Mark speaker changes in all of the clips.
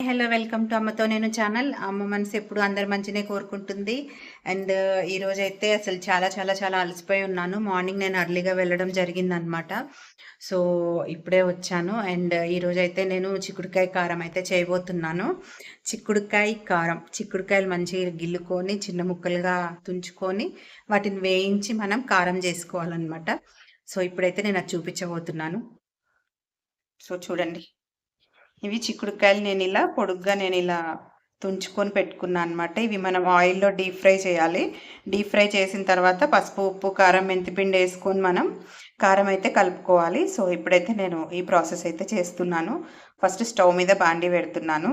Speaker 1: Hello welcome to అమ్మతో నేను channel. అమ్మ మనసు ఎప్పుడు అందరి మంచినే కోరుకుంటుంది. అండ్ ఈరోజు అయితే అసలు చాలా చాలా చాలా అలసిపోయి ఉన్నాను. మార్నింగ్ నేను అర్లీగా వెళ్ళడం జరిగిందనమాట. సో ఇప్పుడే వచ్చాను. అండ్ ఈరోజు అయితే నేను చిక్కుడుకాయ కారం అయితే చేయబోతున్నాను. చిక్కుడుకాయ కారం చిక్కుడుకాయలు మంచిగా గిల్లుకొని చిన్న ముక్కలుగా తుంచుకొని వాటిని వేయించి మనం కారం చేసుకోవాలన్నమాట. సో ఇప్పుడైతే నేను అది చూపించబోతున్నాను. సో చూడండి. ఇవి చిక్కుడుకాయలు నేను ఇలా పొడుగ్గా నేను ఇలా తుంచుకొని పెట్టుకున్నాను అనమాట ఇవి మనం ఆయిల్లో డీప్ ఫ్రై చేయాలి. డీప్ ఫ్రై చేసిన తర్వాత పసుపు ఉప్పు కారం మెంతిపిండి వేసుకొని మనం కారం అయితే కలుపుకోవాలి. సో ఇప్పుడైతే నేను ఈ ప్రాసెస్ అయితే చేస్తున్నాను. ఫస్ట్ స్టవ్ మీద బాండి పెడుతున్నాను.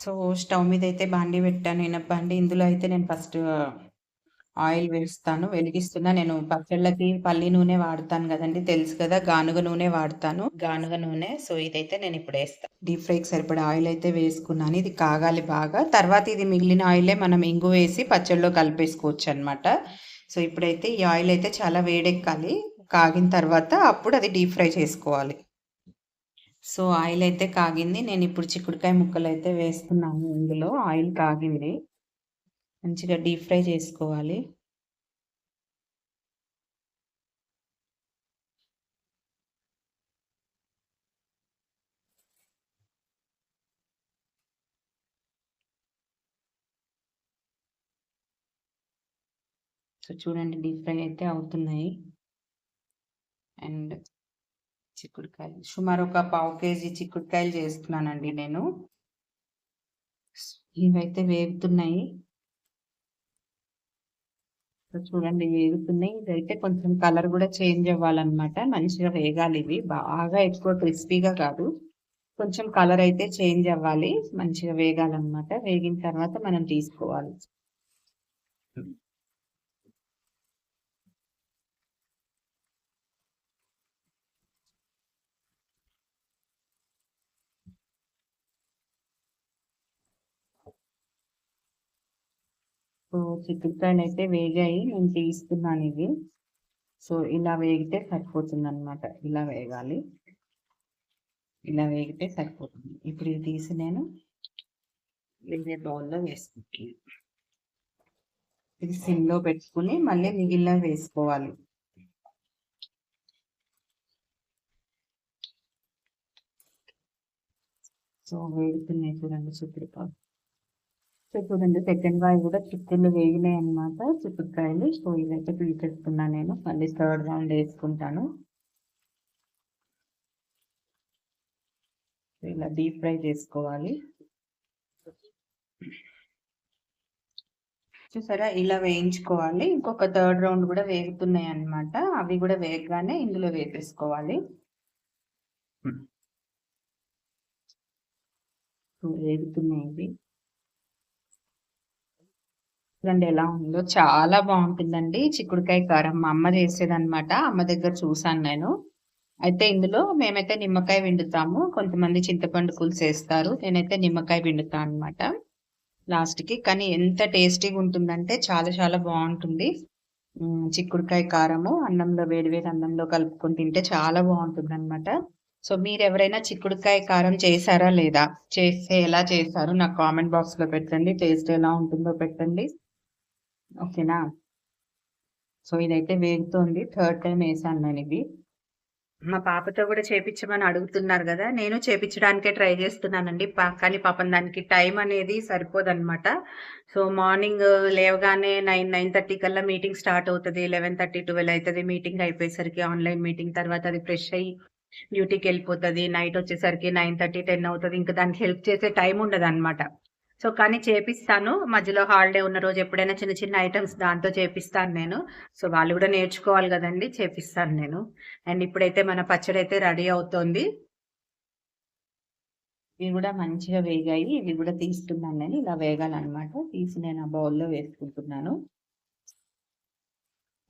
Speaker 1: సో స్టవ్ మీద అయితే బాండి పెట్టాను. నేను బాండి. ఇందులో అయితే నేను ఫస్ట్ ఆయిల్ వేస్తాను వెలిగిస్తున్నా. నేను పచ్చళ్ళకి పల్లి నూనె వాడతాను కదండి తెలుసు కదా గానుగ నూనె వాడతాను. గానుగ నూనె సో ఇదైతే నేను ఇప్పుడు వేస్తాను డీప్ ఫ్రైకి సరిపడా ఆయిల్ అయితే వేసుకున్నాను. ఇది కాగాలి బాగా. తర్వాత ఇది మిగిలిన ఆయిలే మనం ఇంగు వేసి పచ్చళ్ళలో కలిపేసుకోవచ్చు అనమాట సో ఇప్పుడైతే ఈ ఆయిల్ అయితే చాలా వేడెక్కాలి. కాగిన తర్వాత అప్పుడు అది డీప్ ఫ్రై చేసుకోవాలి. సో ఆయిల్ అయితే కాగింది. నేను ఇప్పుడు చిక్కుడుకాయ ముక్కలు అయితే వేస్తున్నాను ఇందులో. ఆయిల్ కాగింది. మంచిగా డీప్ ఫ్రై చేసుకోవాలి. సో చూడండి డీప్ ఫ్రై అయితే అవుతున్నాయి. అండ్ చిక్కుడుకాయలు. సుమారు ఒక పావు కేజీ చిక్కుడుకాయలు చేస్తున్నానండి నేను. ఇవైతే వేగుతున్నాయి. సో చూడండి వేగుతున్నాయి ఇదైతే కొంచెం కలర్ కూడా చేంజ్ అవ్వాలన్నమాట. మంచిగా వేగాలి ఇవి. బాగా ఎక్కువ క్రిస్పీగా కాదు. కొంచెం కలర్ అయితే చేంజ్ అవ్వాలి. మంచిగా వేగాలన్నమాట. వేగిన తర్వాత మనం తీసుకోవాలి. సో చిక్కుడుకాయలు అయితే వేగాయి నేను తీస్తున్నాను ఇవి. సో ఇలా వేగితే సరిపోతుంది అనమాట ఇలా వేగాలి. ఇలా వేగితే సరిపోతుంది. ఇప్పుడు ఇది తీసి నేను వేరే బౌల్లో వేసుకుంటాను ఇది సిమ్లో పెట్టుకుని మళ్ళీ మిగిలిన వేసుకోవాలి. సో వేగుతున్నాయి చూడండి చిక్కుడుకాయలు. సో చూడండి సెకండ్ వాయి కూడా చిక్కులు వేగినాయి అనమాట చిక్కుడుకాయలు సో ఇదైతే తీసేస్తున్నాను నేను. మళ్ళీ థర్డ్ రౌండ్ వేసుకుంటాను. ఇలా డీప్ ఫ్రై చేసుకోవాలి. చూసారా? ఇలా వేయించుకోవాలి. ఇంకొక థర్డ్ రౌండ్ కూడా వేగుతున్నాయి అనమాట అవి కూడా వేగగానే ఇందులో వేసేసుకోవాలి వేగుతున్నాయి ఇవి. చూడండి ఎలా ఉందో. చాలా బాగుంటుందండి. చిక్కుడుకాయ కారం మా అమ్మ చేసేదనమాట అమ్మ దగ్గర చూసాను నేను. అయితే ఇందులో మేమైతే నిమ్మకాయ విండుతాము కొంతమంది చింతపండు పులుసు వేస్తారు నేనైతే నిమ్మకాయ విండుతాను అనమాట లాస్ట్కి కానీ ఎంత టేస్టీగా ఉంటుందంటే చాలా చాలా బాగుంటుంది. చిక్కుడుకాయ కారము అన్నంలో వేడి వేడి అన్నంలో కలుపుకొని తింటే చాలా బాగుంటుంది అనమాట సో మీరు ఎవరైనా చిక్కుడుకాయ కారం చేశారా లేదా? చేస్తే ఎలా చేశారు నాకు కామెంట్ బాక్స్లో పెట్టండి. టేస్ట్ ఎలా ఉంటుందో పెట్టండి. ఓకేనా? సో ఇదైతే వేగుతోంది. థర్డ్ టైం వేసాను నేను ఇది. మా పాపతో కూడా చేపించమని అడుగుతున్నారు కదా నేను చేపించడానికే ట్రై చేస్తున్నానండి. కానీ పాపం దానికి టైం అనేది సరిపోదన్నమాట. సో మార్నింగ్ లేవగానే నైన్ నైన్ థర్టీ కల్లా మీటింగ్ స్టార్ట్ అవుతుంది. లెవెన్ థర్టీ ట్వెల్వ్ అవుతుంది మీటింగ్ అయిపోయేసరికి ఆన్లైన్ మీటింగ్ తర్వాత అది ఫ్రెష్ అయ్యి డ్యూటీకి వెళ్ళిపోతుంది. నైట్ వచ్చేసరికి నైన్ థర్టీ టెన్ అవుతుంది. ఇంకా దానికి హెల్ప్ చేసే టైం ఉండదు అనమాట సో కానీ చేపిస్తాను. మధ్యలో హాలిడే ఉన్న రోజు ఎప్పుడైనా చిన్న చిన్న ఐటమ్స్ దాంతో చేపిస్తాను నేను. సో వాళ్ళు కూడా నేర్చుకోవాలి కదండి చేపిస్తాను నేను. అండ్ ఇప్పుడైతే మన పచ్చడి అయితే రెడీ అవుతోంది. ఇవి కూడా మంచిగా వేగాయి. ఇవి కూడా తీస్తున్నాను నేను. ఇలా వేగాలన్నమాట. తీసి నేను ఆ బౌల్లో వేసుకుంటున్నాను.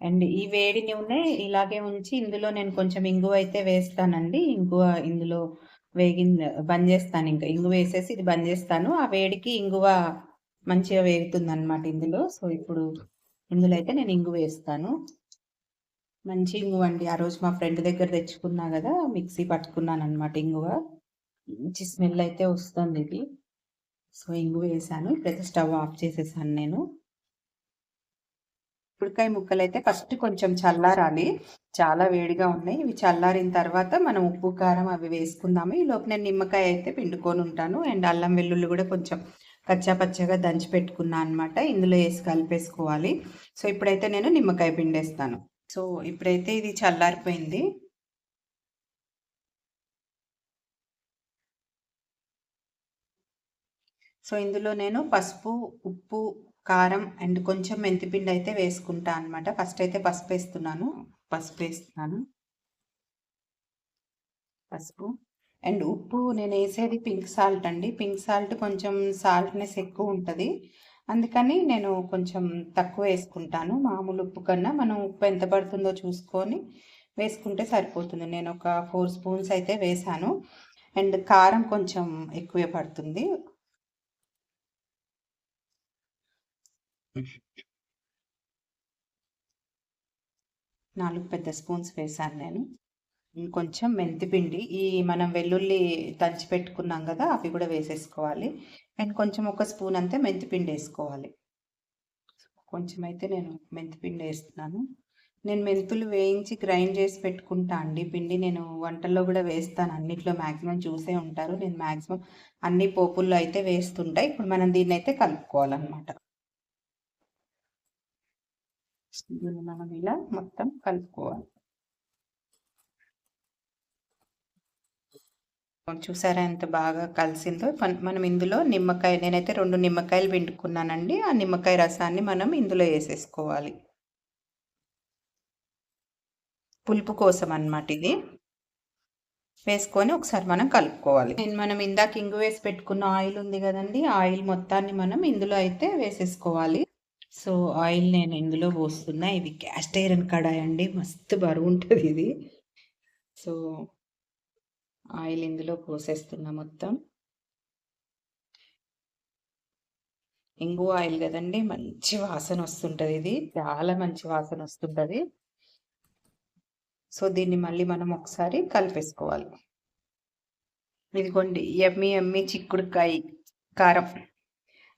Speaker 1: అండ్ ఈ వేడి నూనె ఇలాగే ఉంచి ఇందులో నేను కొంచెం ఇంగువ అయితే వేస్తానండి. ఇంగువ ఇందులో వేగింది బంద్ చేస్తాను ఇంకా. ఇంగు వేసేసి ఇది బంద్ చేస్తాను. ఆ వేడికి ఇంగువ మంచిగా వేగుతుంది అనమాట ఇందులో. సో ఇప్పుడు ఇందులో అయితే నేను ఇంగు వేస్తాను. మంచి ఇంగువ అండి. ఆ రోజు మా ఫ్రెండ్ దగ్గర తెచ్చుకున్నా కదా మిక్సీ పట్టుకున్నాను అనమాట ఇంగువ. మంచి స్మెల్ అయితే వస్తుంది ఇది. సో ఇంగు వేసాను. ఇప్పుడైతే స్టవ్ ఆఫ్ చేసేసాను నేను. ఉప్పుడుకాయ ముక్కలు అయితే ఫస్ట్ కొంచెం చల్లారాలి. చాలా వేడిగా ఉన్నాయి. ఇవి చల్లారిన తర్వాత మనం ఉప్పు కారం అవి వేసుకుందాము. ఈ లోపు నేను నిమ్మకాయ అయితే పిండుకొని ఉంటాను. అండ్ అల్లం వెల్లుల్లి కూడా కొంచెం కచ్చా పచ్చగా దంచి పెట్టుకున్నా అనమాట ఇందులో వేసి కలిపేసుకోవాలి. సో ఇప్పుడైతే నేను నిమ్మకాయ పిండేస్తాను. సో ఇప్పుడైతే ఇది చల్లారిపోయింది. సో ఇందులో నేను పసుపు ఉప్పు కారం అండ్ కొంచెం మెంతిపిండి అయితే వేసుకుంటా అనమాట ఫస్ట్ అయితే పసుపు వేస్తున్నాను. పసుపు వేస్తున్నాను. పసుపు. అండ్ ఉప్పు నేను వేసేది పింక్ సాల్ట్ అండి. పింక్ సాల్ట్ కొంచెం సాల్ట్నెస్ ఎక్కువ ఉంటుంది. అందుకని నేను కొంచెం తక్కువ వేసుకుంటాను. మామూలు ఉప్పు కన్నా మనం ఉప్పు ఎంత పడుతుందో చూసుకొని వేసుకుంటే సరిపోతుంది. నేను ఒక ఫోర్ స్పూన్స్ అయితే వేసాను. అండ్ కారం కొంచెం ఎక్కువే పడుతుంది. నాలుగు పెద్ద స్పూన్స్ వేసాను నేను. ఇంకొంచెం మెంతిపిండి ఈ మనం వెల్లుల్లి దంచి పెట్టుకున్నాం కదా అవి కూడా వేసేసుకోవాలి. అండ్ కొంచెం ఒక స్పూన్ అంతే మెంతిపిండి వేసుకోవాలి. కొంచెం అయితే నేను మెంతిపిండి వేస్తున్నాను. నేను మెంతులు వేయించి గ్రైండ్ చేసి పెట్టుకుంటా అండి. పిండి నేను వంటల్లో కూడా వేస్తాను. అన్నిట్లో మ్యాక్సిమం చూసే ఉంటారు. నేను మ్యాక్సిమం అన్ని పోపుల్లో అయితే వేస్తుంటా. ఇప్పుడు మనం దీన్ని అయితే కలుపుకోవాలన్నమాట. దీన్ని మనం ఇలా మొత్తం కలుపుకోవాలి. చూసారా ఎంత బాగా కలిసిందో? మనం ఇందులో నిమ్మకాయ నేనైతే రెండు నిమ్మకాయలు పిండుకున్నానండి. ఆ నిమ్మకాయ రసాన్ని మనం ఇందులో వేసేసుకోవాలి. పులుపు కోసం అన్నమాట ఇది. వేసుకొని ఒకసారి మనం కలుపుకోవాలి. నేను మనం ఇందాక ఇంగు వేసి పెట్టుకున్న ఆయిల్ ఉంది కదండి ఆయిల్ మొత్తాన్ని మనం ఇందులో అయితే వేసేసుకోవాలి. సో ఆయిల్ నేను ఇందులో పోస్తున్నా. ఇది క్యాస్ట్ ఐరన్ కడాయి అండి. మస్తు బరువు ఉంటుంది ఇది. సో ఆయిల్ ఇందులో పోసేస్తున్నా మొత్తం. ఇంగు ఆయిల్ కదండి. మంచి వాసన వస్తుంటుంది ఇది. చాలా మంచి వాసన వస్తుంటుంది. సో దీన్ని మళ్ళీ మనం ఒకసారి కలిపేసుకోవాలి. ఇదిగోండి ఎమ్మి ఎమ్మి చిక్కుడుకాయ కారం.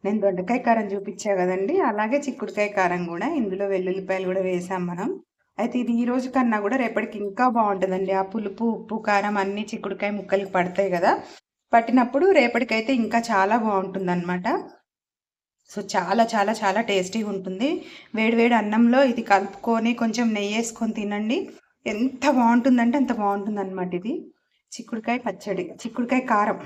Speaker 1: నేను దొండకాయ కారం చూపించా కదండి. అలాగే చిక్కుడుకాయ కారం కూడా. ఇందులో వెల్లుల్లిపాయలు కూడా వేసాం మనం. అయితే ఇది ఈ రోజు కన్నా కూడా రేపటికి ఇంకా బాగుంటుందండి. ఆ పులుపు ఉప్పు కారం అన్ని చిక్కుడుకాయ ముక్కలకి పడతాయి కదా. పట్టినప్పుడు రేపటికైతే ఇంకా చాలా బాగుంటుందనమాట సో చాలా చాలా చాలా టేస్టీగా ఉంటుంది. వేడివేడి అన్నంలో ఇది కలుపుకొని కొంచెం నెయ్యి వేసుకొని తినండి. ఎంత బాగుంటుందంటే అంత బాగుంటుంది ఇది. చిక్కుడుకాయ పచ్చడి చిక్కుడుకాయ కారం.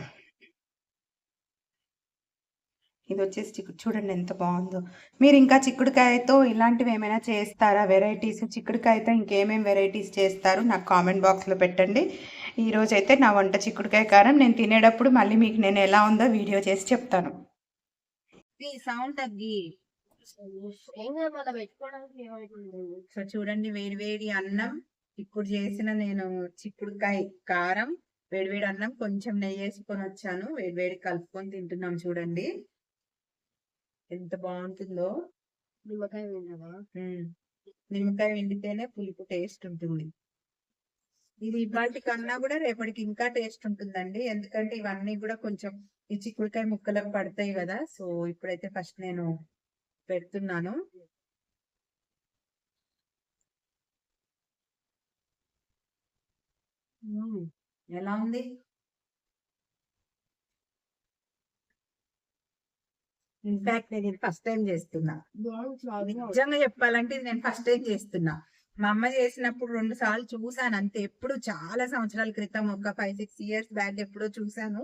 Speaker 1: ఇది వచ్చేసి చిక్కుడు చూడండి ఎంత బాగుందో. మీరు ఇంకా చిక్కుడుకాయతో ఇలాంటివి ఏమైనా చేస్తారా? వెరైటీస్ చిక్కుడుకాయతో ఇంకేమేమి వెరైటీస్ చేస్తారు? నాకు కామెంట్ బాక్స్లో పెట్టండి. ఈరోజు అయితే నా వంట చిక్కుడుకాయ కారం నేను తినేటప్పుడు మళ్ళీ మీకు నేను ఎలా ఉందో వీడియో చేసి చెప్తాను. సౌండ్ తగ్గి. సో చూడండి వేడి వేడి అన్నం ఇప్పుడు చేసిన నేను చిక్కుడుకాయ కారం వేడివేడి అన్నం కొంచెం నెయ్యి వేసుకొని వచ్చాను. వేడివేడి కలుపుకొని తింటున్నాం చూడండి. ఎంత బాగుంటుందో. నిమ్మకాయ నిమ్మకాయ వెండితేనే పులుపు టేస్ట్ ఉంటుంది. ఇది ఇవాటి కన్నా కూడా రేపటికి ఇంకా టేస్ట్ ఉంటుందండి. ఎందుకంటే ఇవన్నీ కూడా కొంచెం ఈ చిక్కుడుకాయ ముక్కలకు పడతాయి కదా. సో ఇప్పుడైతే ఫస్ట్ నేను పెడుతున్నాను. ఎలా ఉంది? ఇన్ఫాక్ట్ నేను ఇది ఫస్ట్ టైం చేస్తున్నా. నిజంగా చెప్పాలంటే ఇది నేను ఫస్ట్ టైం చేస్తున్నా. మా అమ్మ చేసినప్పుడు రెండు సార్లు చూసాను అంతే. ఎప్పుడు చాలా సంవత్సరాల క్రితం ఒక ఫైవ్ సిక్స్ ఇయర్స్ బ్యాక్ ఎప్పుడో చూసాను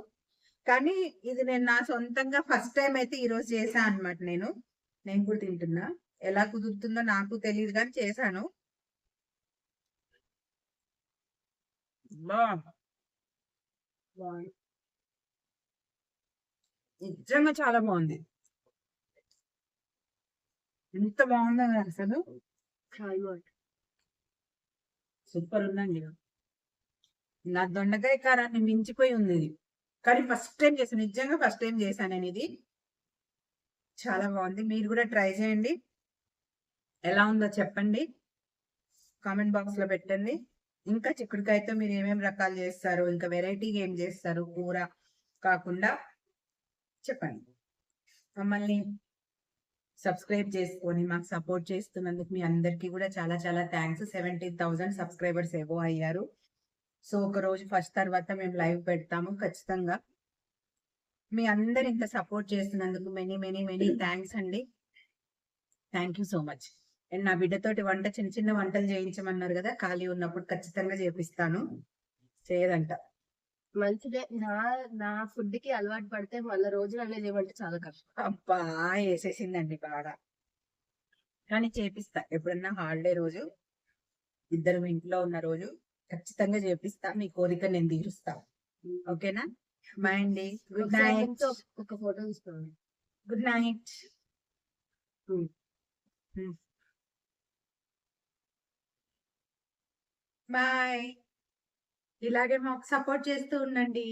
Speaker 1: కానీ ఇది నేను నా సొంతంగా ఫస్ట్ టైం అయితే ఈ రోజు చేశాను అనమాట నేను. నేను కూడా తింటున్నా. ఎలా కుదురుతుందో నాకు తెలియదు కానీ చేశాను. నిజంగా చాలా బాగుంది. ఎంత బాగుందో అసలు? సూపర్ ఉందండి నా దొండకాయ కారాన్ని మించిపోయి ఉంది ఇది కానీ ఫస్ట్ టైం చేశాను నిజంగా ఫస్ట్ టైం చేశాను నేను ఇది. చాలా బాగుంది. మీరు కూడా ట్రై చేయండి. ఎలా ఉందో చెప్పండి. కామెంట్ బాక్స్లో పెట్టండి. ఇంకా చిక్కుడుకాయతో మీరు ఏమేమి రకాలు చేస్తారు ఇంకా వెరైటీగా ఏం చేస్తారు కూర కాకుండా చెప్పండి. మమ్మల్ని సబ్స్క్రైబ్ చేసుకొని మాకు సపోర్ట్ చేస్తున్నందుకు మీ అందరికీ కూడా చాలా చాలా థ్యాంక్స్ సెవెంటీన్ థౌసండ్ సబ్స్క్రైబర్స్ ఏవో అయ్యారు. సో ఒక రోజు ఫస్ట్ తర్వాత మేము లైవ్ పెడతాము ఖచ్చితంగా. మీ అందరు ఇంత సపోర్ట్ చేస్తున్నందుకు మెనీ మెనీ మెనీ థ్యాంక్స్ అండి. Thank you so much and నా బిడ్డతోటి వంట చిన్న చిన్న వంటలు చేయించమన్నారు కదా ఖాళీ ఉన్నప్పుడు ఖచ్చితంగా చేపిస్తాను. చేయదంట.
Speaker 2: మంచిదే. నా నా ఫుడ్కి అలవాటు పడితే మళ్ళీ రోజులు అనేది ఏమంటే చాలా కష్టం.
Speaker 1: అబ్బా! వేసేసిందండి బాగా కానీ చేపిస్తా. ఎప్పుడన్నా హాలిడే రోజు ఇద్దరు ఇంట్లో ఉన్న రోజు ఖచ్చితంగా చేపిస్తా. మీ కోరిక నేను తీరుస్తా. ఓకేనా? బాయ్ అండి. గుడ్ నైట్
Speaker 2: ఒక ఫోటో తీసుకోండి.
Speaker 1: గుడ్ నైట్ బాయ్ ఇలాగే మాకు సపోర్ట్ చేస్తూ ఉండండి.